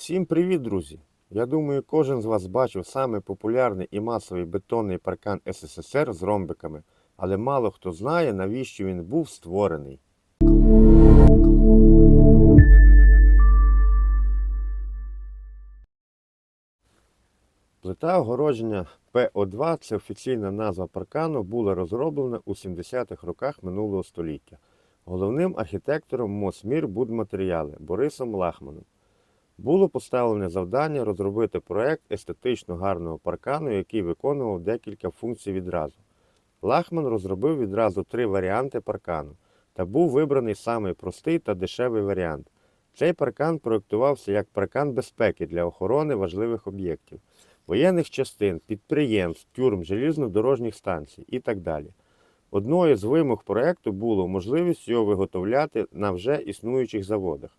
Всім привіт, друзі! Я думаю, кожен з вас бачив самий популярний і масовий бетонний паркан СССР з ромбиками, але мало хто знає, навіщо він був створений. Плита огородження ПО2 це офіційна назва паркану, була розроблена у 70-х роках минулого століття. Головним архітектором Мосмір будматеріали Борисом Лахманом. Було поставлене завдання розробити проект естетично гарного паркану, який виконував декілька функцій відразу. Лахман розробив відразу три варіанти паркану, та був вибраний самий простий та дешевий варіант. Цей паркан проєктувався як паркан безпеки для охорони важливих об'єктів, воєнних частин, підприємств, тюрм, желізнодорожніх станцій і так далі. Одною з вимог проекту було можливість його виготовляти на вже існуючих заводах.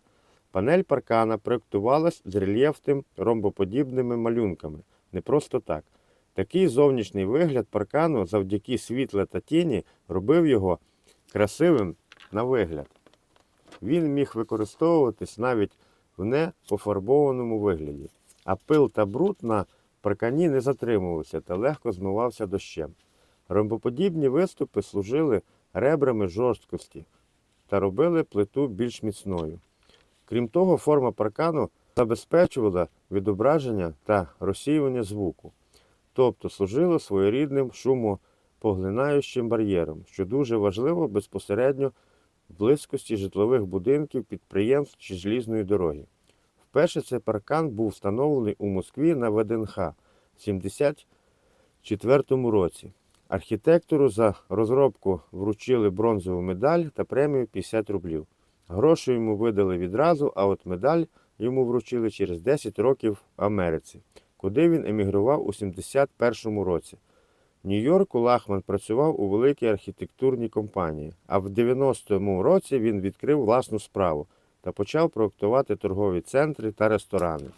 Панель паркана проєктувалась з рельєфним ромбоподібними малюнками. Не просто так. Такий зовнішній вигляд паркану завдяки світла та тіні робив його красивим на вигляд. Він міг використовуватись навіть в непофарбованому вигляді, а пил та бруд на паркані не затримувався та легко змивався дощем. Ромбоподібні виступи служили ребрами жорсткості та робили плиту більш міцною. Крім того, форма паркану забезпечувала відображення та розсіювання звуку, тобто служила своєрідним шумопоглинаючим бар'єром, що дуже важливо безпосередньо в близькості житлових будинків, підприємств чи желізної дороги. Вперше цей паркан був встановлений у Москві на ВДНХ в 1974 році. Архітектору за розробку вручили бронзову медаль та премію 50 рублів. Гроші йому видали відразу, а от медаль йому вручили через 10 років в Америці, куди він емігрував у 71-му році. В Нью-Йорку Лахман працював у великій архітектурній компанії, а в 90-му році він відкрив власну справу та почав проектувати торгові центри та ресторани.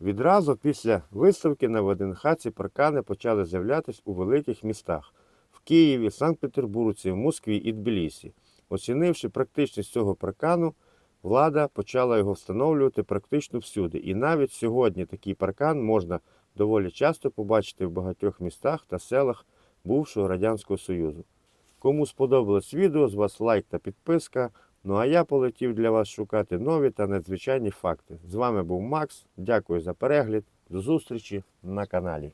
Відразу після виставки на ВДНХ ці паркани почали з'являтися у великих містах в Києві, Санкт-Петербурзі, в Москві і Тбілісі. Оцінивши практичність цього паркану, влада почала його встановлювати практично всюди. І навіть сьогодні такий паркан можна доволі часто побачити в багатьох містах та селах бувшого Радянського Союзу. Кому сподобалось відео, з вас лайк та підписка. Ну а я полетів для вас шукати нові та надзвичайні факти. З вами був Макс. Дякую за перегляд. До зустрічі на каналі.